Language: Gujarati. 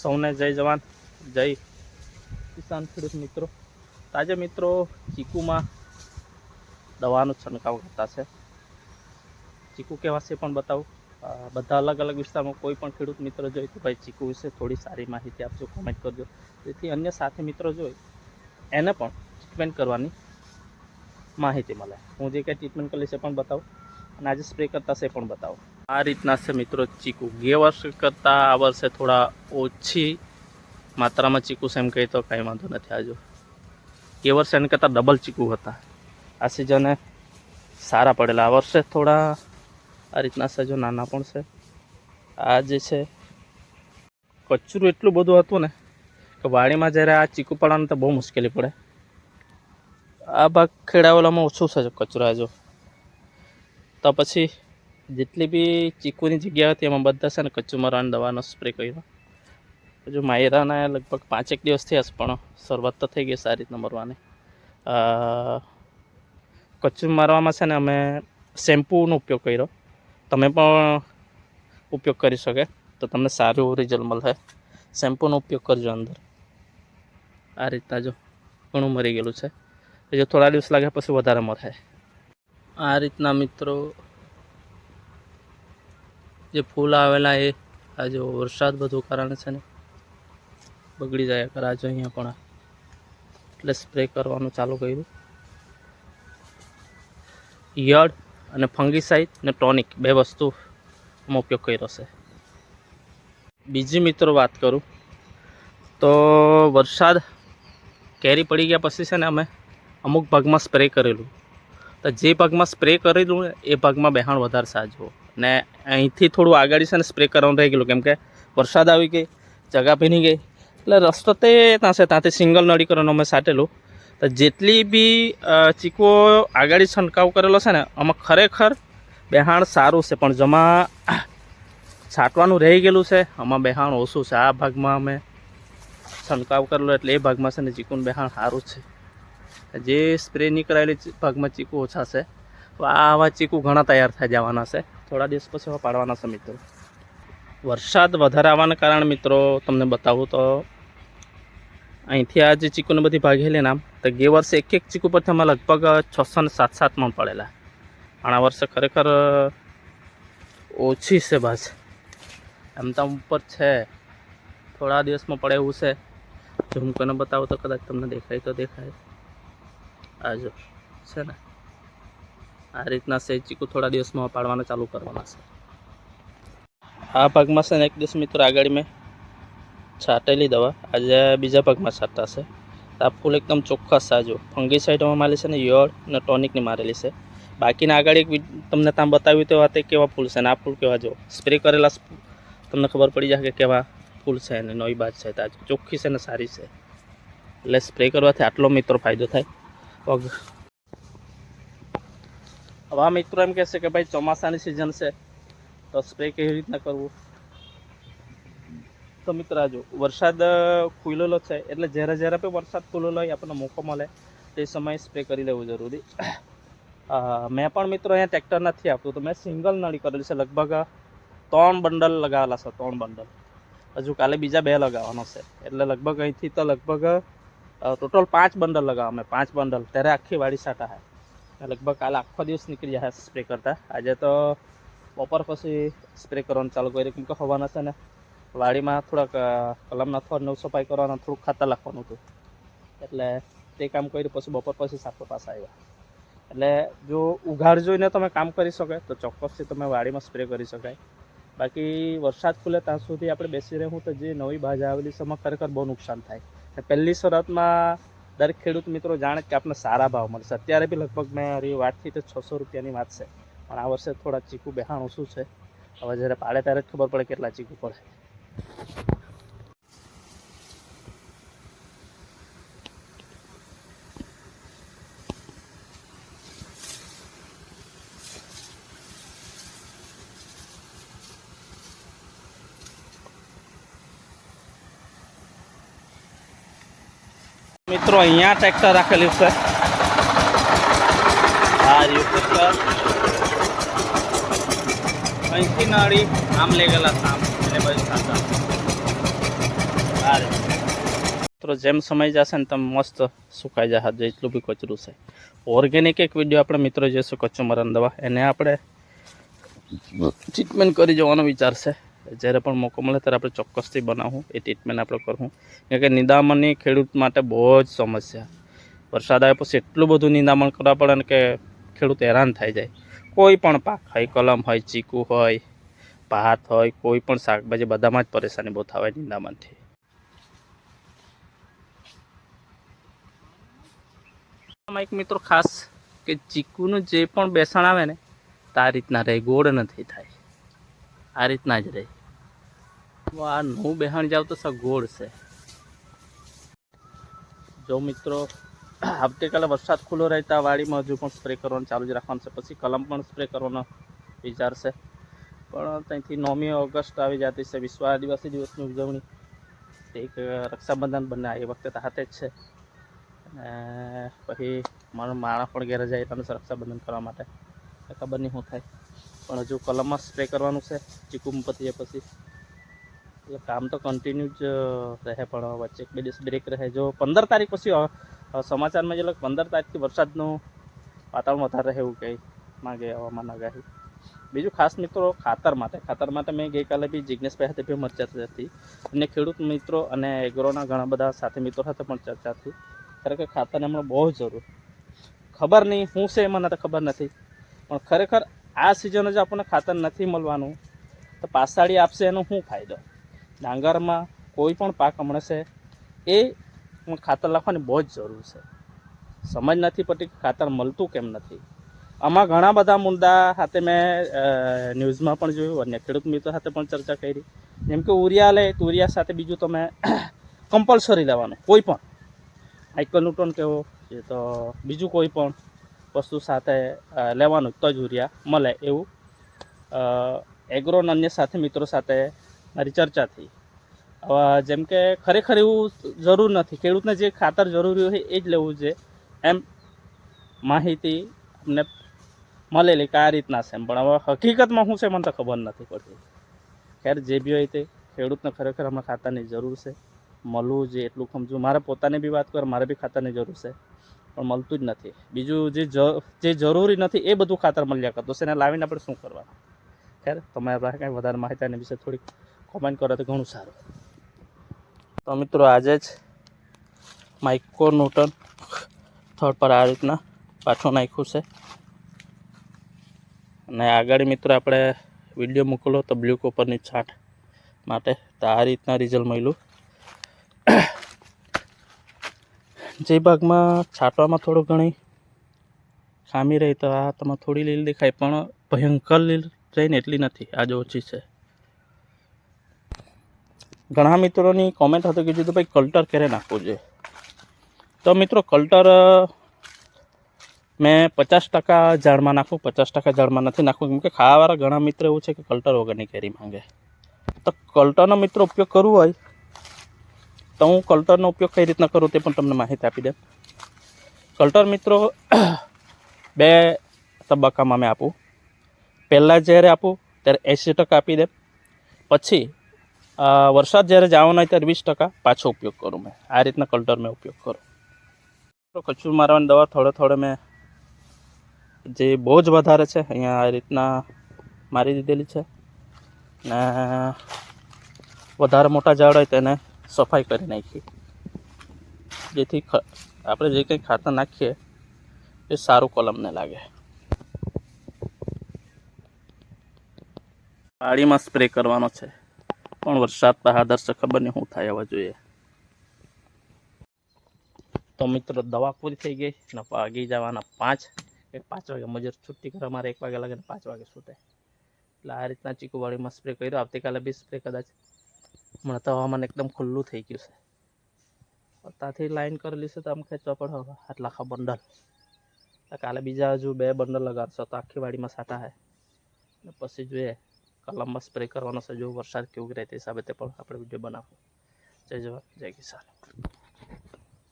સૌને જય જવાન, જય કિસાન ખેડૂત મિત્રો. તાજે મિત્રો ચીકુમાં દવાનો છંટકાવ કરતા છે. ચીકુ કેવા છે પણ બતાવું. બધા અલગ અલગ વિસ્તારમાં કોઈ પણ ખેડૂત મિત્ર જોઈ તો ભાઈ ચીકુ વિશે થોડી સારી માહિતી આપજો કોમેન્ટ કરજો. જેથી અન્ય સાથી મિત્રો જોઈ એને પણ ટ્રીટમેન્ટ કરવાની માહિતી મળે. હું જે કંઈ ટ્રીટમેન્ટ કરી છે પણ બતાવું. અને આજે સ્પ્રે કરતા છે પણ બતાવું. આ રીતના છે મિત્રો ચીકુ. ગે વર્ષ કરતાં આ વર્ષે થોડા ઓછી માત્રામાં ચીકુ છે એમ કહી તો કાંઈ વાંધો નથી આજો. એ વર્ષે એને કરતાં ડબલ ચીકુ હતા. આ સિઝને સારા પડેલા. આ વર્ષે થોડા આ રીતના છે જો નાના પણ છે. આ જે છે, કચરું એટલું બધું હતું ને કે વાડીમાં જ્યારે આ ચીકુ પડવાનું તો બહુ મુશ્કેલી પડે. આ ભાગ ખેડાવેલામાં ઓછું છે કચરો આજો તો પછી જેટલી બી ચીકુની જગ્યા હતી, એમાં બધા છે ને કચ્ચું મરવાની દવાનો સ્પ્રે કર્યો. હજુ માયરાના લગભગ પાંચેક દિવસ થયા છે પણ શરૂઆત તો થઈ ગઈ સારી રીતના મરવાની. કચ્ચું મારવામાં છે ને અમે શેમ્પૂનો ઉપયોગ કર્યો. તમે પણ ઉપયોગ કરી શકે. તો તમને સારું રિઝલ્ટ મળશે. શેમ્પૂનો ઉપયોગ કરજો અંદર. આ રીતના જો ઘણું મરી ગયેલું છે. જો થોડા દિવસ લાગે પછી વધારે મરે આ રીતના મિત્રો જે ફૂલ આવેલા એ, આ વરસાદ બધું કારણે છે ને, બગડી જાય કરે જો અહીંયા પણ એટલે સ્પ્રે કરવાનું ચાલુ કર્યું. યડ અને ફંગીસાઇડ અને ટોનિક બે વસ્તુ ઉપયોગ કર્યો છે. બીજી મિત્રો વાત કરું, તો વરસાદ કેરી પડી ગયા પછી છે ને અમે અમુક ભાગમાં સ્પ્રે કરેલું. તો જે ભાગમાં સ્પ્રે કરેલું એ ભાગમાં બેહાણ વધારે સાજવો ને અહીંથી થોડું આગળ છે ને સ્પ્રે કરવાનું રહી ગયેલું. કેમ કે વરસાદ આવી ગઈ, જગા ભીની ગઈ. એટલે રસ્તો તે ત્યાં છે, ત્યાંથી સિંગલ નળી અમે સાટેલું. તો જેટલી બી ચીકુઓ આગળ છંટકાવ કરેલો છે ને, આમાં ખરેખર બેહાણ સારું છે, પણ જમા છાંટવાનું રહી ગયેલું છે. આમાં બેહાણ ઓછું છે. આ ભાગમાં અમે છંટકાવ કરેલો, એટલે એ ભાગમાં છે ને ચીકુનું બેહાણ સારું છે. જે સ્પ્રે નહીં કરાયેલી ભાગમાં ચીકુ ઓછા છે. તો આવા ચીકુ ઘણા તૈયાર થઈ જવાના છે. થોડા દિવસ પછી હવે પાડવાના છે મિત્રો. વરસાદ વધારે આવવાના કારણે મિત્રો, તમને બતાવું તો અહીંથી આ જે ચીકુને બધી ભાગેલી નામ તો ગે વર્ષે એક એક ચીકુ પરથી અમે લગભગ છસો ને સાત સાત મણ પડેલા. પણ આ વર્ષે ખરેખર ઓછી છે બસ એમ તો ઉપર છે. થોડા દિવસમાં પડે એવું છે. જો હું કોને બતાવું તો કદાચ તમને દેખાય તો દેખાય. આજો છે ને? આ રીતના છે, ચીકુ થોડા દિવસમાં પાડવાના ચાલુ કરવાના છે. આ ભાગમાં છે ને એક દિવસ મિત્રો આગળ મેં છાંટેલી દવા. આજે બીજા ભાગમાં છાંટતા છે. આ ફૂલ એકદમ ચોખ્ખા સાજો ફંગી સાઈડમાં મારેલી છે ને યોળ અને ટોનિકની મારેલી છે. બાકીના આગળ એક તમને ત્યાં બતાવ્યું તે વાત કેવા ફૂલ છે ને આ ફૂલ કેવા જો. સ્પ્રે કરેલા તમને ખબર પડી જાય કે કેવા ફૂલ છે અને નવી બાજ છે તાજ ચોખ્ખી છે ને સારી છે. એટલે સ્પ્રે કરવાથી આટલો મિત્રો ફાયદો થાય. પગ હવે આ મિત્રો એમ કહેશે કે ભાઈ ચોમાસાની સિઝન છે, તો સ્પ્રે કેવી રીતના કરવું? તો મિત્ર જો, વરસાદ ખુલેલો છે, એટલે જ્યારે જ્યારે પણ વરસાદ ખુલેલો હોય, આપણને મોકો મળે, તે સમયે સ્પ્રે કરી લેવું જરૂરી. મેં પણ મિત્રો અહીંયા ટ્રેક્ટર નથી આપતું, તો મેં સિંગલ નળી કરેલી છે, લગભગ ત્રણ બંડલ લગાવેલા છે, ત્રણ બંડલ હજુ કાલે બીજા બે લગાવવાનો છે, એટલે લગભગ અહીંથી તો લગભગ ટોટલ પાંચ બંડલ લગાવવા મેં પાંચ બંડલ ત્યારે આખી વાડી સાટા હે. લગભગ કાલ આખો દિવસ નીકળી જાય સ્પ્રે કરતા. આજે તો બપોર પછી સ્પ્રે કરવાનું ચાલુ કર્યું, કેમ કે હવાના છે ને, વાડીમાં થોડાક કલમના થોડ નવ સફાઈ કરવાના, થોડુંક ખાતર લખવાનું હતું. એટલે તે કામ કર્યું, પછી બપોર પછી સાપો પાસે આવ્યા. એટલે જો ઉઘાડ જોઈને તમે કામ કરી શકો તો ચોક્કસથી તમે વાડીમાં સ્પ્રે કરી શકાય. બાકી વરસાદ ખુલે ત્યાં સુધી આપણે બેસી રહેવું તો જે નવી બાજા આવેલી એમાં ખરેખર બહુ નુકસાન થાય. પહેલી શરૂઆતમાં દરેક ખેડૂત મિત્રો જાણે કે આપણને સારા ભાવ મળશે. અત્યારે બી લગભગ મેં હરી વાતથી તો છસો રૂપિયાની વાત છે. પણ આ વર્ષે થોડા ચીકુ બેહાણ ઓછું છે? હવે જ્યારે પાડે ત્યારે જ ખબર પડે કેટલા ચીકુ પડે. મિત્રો, અહીંયા ટ્રેક્ટર રાખેલું છે. આ રહ્યું ટ્રેક્ટર અહીંથી નાળી આમ મિત્રો, જેમ સમય જશે ને તેમ મસ્ત સુકાઈ જશે જેટલું બી કચરું છે. ઓર્ગેનિક એક વીડિયો આપણે મિત્રો જોઈશું કચ્ચું મરણ દવા એને આપણે ટ્રીટમેન્ટ કરી જવાનો વિચાર છે. જ્યારે પણ મોકો મળે ત્યારે આપણે ચોક્કસથી બનાવવું એ ટ્રીટમેન્ટ આપણે કરવું. કારણ કે નિંદામણની ખેડૂત માટે બહુ જ સમસ્યા. વરસાદ આવ્યા પછી એટલું બધું નિંદામણ કરવા પડે ને કે ખેડૂત હેરાન થઈ જાય. કોઈ પણ પાક હોય, કલમ હોય, ચીકુ હોય, ભાત હોય, કોઈ પણ શાકભાજી, બધામાં જ પરેશાની બહુ થાય નિંદામણથી. એક મિત્રો ખાસ કે ચીકુનું જે પણ બેસણ આવે ને, તો આ રીતના રહે, ગોળ નથી થાય. આ રીતના જ રહે. આ નવું બેહાણ જાવ તો સગોળ ગોળ છે. જો મિત્રો આવતીકાલે વરસાદ ખુલ્લો રહેતા વાડીમાં હજુ પણ સ્પ્રે કરવાનું ચાલુ જ રાખવાનું છે. પછી કલમ પણ સ્પ્રે કરવાનો વિચાર છે. પણ ત્યાંથી નવમી ઓગસ્ટ આવી જતી છે. વિશ્વ આદિવાસી દિવસની ઉજવણી. એક રક્ષાબંધન બંને એ વખતે હાથે જ છે. અને પછી મારો માણસ પણ ઘેરે જાય તમને રક્ષાબંધન કરવા માટે. ખબર નહીં શું થાય. પણ હજુ કલમમાં સ્પ્રે કરવાનું છે. ચીકુમ પતીએ પછી એટલે કામ તો કન્ટિન્યુ જ રહે પણ વચ્ચે એક બે દિવસ બ્રેક રહે. જો પંદર તારીખ પછી સમાચારમાં જે પંદર તારીખથી વરસાદનું વાતાવરણ વધારે રહે એવું કહે માગે હવામાન આગાહી. બીજું ખાસ મિત્રો ખાતર માટે. ખાતર માટે મેં ગઈકાલે બી જિજ્ઞેશભાઈ સાથે બી ચર્ચા હતી. અને ખેડૂત મિત્રો અને એગ્રોના ઘણા બધા સાથે મિત્રો સાથે પણ ચર્ચા હતી. ખરેખર ખાતરને હમણાં બહુ જરૂર. ખબર નહીં શું છે મને તો ખબર નથી. પણ ખરેખર આ સિઝન જ આપણને ખાતર નથી મળવાનું, તો પાછાડી આપશે એનો શું ફાયદો? ડાંગરમાં કોઈ પણ પાક હમણાં છે એ ખાતર લખવાની બહુ જ જરૂર છે. સમજ નથી પડતી ખાતર મળતું કેમ નથી. આમાં ઘણા બધા મુદ્દા સાથે મેં ન્યૂઝમાં પણ જોયું અને ખેડૂત મિત્રો સાથે પણ ચર્ચા કરી. જેમ કે ઉરિયા લે, તો ઉરિયા સાથે બીજું તમે કમ્પલસરી લેવાનું, કોઈ પણ. આઇકોન્યુટોન કેવો એ તો બીજું કોઈ પણ વસ્તુ સાથે લેવાનું, તો જ ઉરિયા મળે એવું. એગ્રોન અન્ય સાથે મિત્રો સાથે મારી ચર્ચા થઈ. હવે જેમ કે ખરેખર એવું જરૂર નથી. ખેડૂતને જે ખાતર જરૂરી હોય એ જ લેવું છે. એમ માહિતી અમને મળેલી કે આ રીતના છે એમ. પણ હવે હકીકતમાં શું છે મને તો ખબર નથી પડતી. ખેર જે બી હોય તે ખેડૂતને ખરેખર હમણાં ખાતાની જરૂર છે. મળવું જોઈએ એટલું સમજવું મારે પોતાને બી વાત કર, મારે બી ખાતાની જરૂર છે. પણ મળતું જ નથી. બીજું જે જે જરૂરી નથી એ બધું ખાતર મળ્યા કરતું છે એને લાવીને આપણે શું કરવાનું? ખેર, તમારા પાસે કાંઈ વધારે માહિતી વિશે થોડીક કોમેન્ટ કરો તો ઘણું સારું. તો મિત્રો આજે જ માઇક્રો ન્યૂટન થર્ડ પર આ રીતના પાછું નાખ્યું છે. અને આગળ મિત્રો આપણે વીડિયો મોકલો તો બ્લુ કોપરની છાંટ માટે. તો આ રીતના રિઝલ્ટ મળ્યું. જે ભાગમાં છાંટવામાં થોડું ઘણી ખામી રહી તો આ તમે થોડી લીલ દેખાય, પણ ભયંકર લીલ રહીને એટલી નથી. આજે ઓછી છે. ઘણા મિત્રોની કોમેન્ટ હતી કીધું તો ભાઈ કલ્ટર ક્યારે નાખવું જોઈએ તો મિત્રો કલ્ટર મેં પચાસ ટકા ઝાડમાં નાખું, પચાસ ટકા ઝાડમાં નથી નાખવું કેમ કે ખાવાવાળા ઘણા મિત્રો એવું છે કે કલ્ટર વગરની કેરી માંગે. તો કલ્ટરનો મિત્રો ઉપયોગ કરવો હોય, તો હું કલ્ટરનો ઉપયોગ કઈ રીતના કરું તે પણ તમને માહિતી આપી દે કલ્ટર મિત્રો, બે તબક્કામાં મેં આપું. પહેલાં જ્યારે આપું, ત્યારે એંસી ટકા આપી દે. પછી વરસાદ જ્યારે જવાનો હોય ત્યારે વીસ ટકા પાછો ઉપયોગ કરું મેં. આ રીતના કલ્ટર મેં ઉપયોગ કરું. તો કચું મારવાની દવા થોડે થોડે મેં જે બહુ જ વધારે છે, અહીંયા આ રીતના મારી દીધેલી છે. ને વધારે મોટા ઝાડ હોય તેને સફાઈ કરી નાખી. જેથી આપણે જે કંઈ ખાતર નાખીએ, એ સારું કલમને લાગે. વાડીમાં સ્પ્રે કરવાનો છે. પણ વરસાદ બહાદર છે ખબર નહીં શું થાય હવે જોઈએ. તો મિત્રો દવા પૂરી થઈ ગઈ ને વાગી જવાના પાંચ. એક પાંચ વાગે મજૂર છુટ્ટી કરે મારે એક વાગે લાગે ને પાંચ વાગે છૂટે એટલે આ રીતના ચીકુવાડીમાં સ્પ્રે કર્યો. આવતીકાલે બી સ્પ્રે કદાચ. હમણાં તો હવામાન એકદમ ખુલ્લું થઈ ગયું છે. ત્યાંથી લાઈન કરેલી છે તો આમ ખેંચવા પડે હવે. આટલા આખા બંડલ. કાલે બીજા હજુ બે બંડલ લગાડશો તો આખી વાડીમાં સાટા હે. પછી જોઈએ. કલમમાં સ્પ્રે કરવાનો છે. જો વરસાદ કેવું રહે તે હિસાબે તે પણ આપણે વીડિયો બનાવો. જય જવાન, જય કિસાન.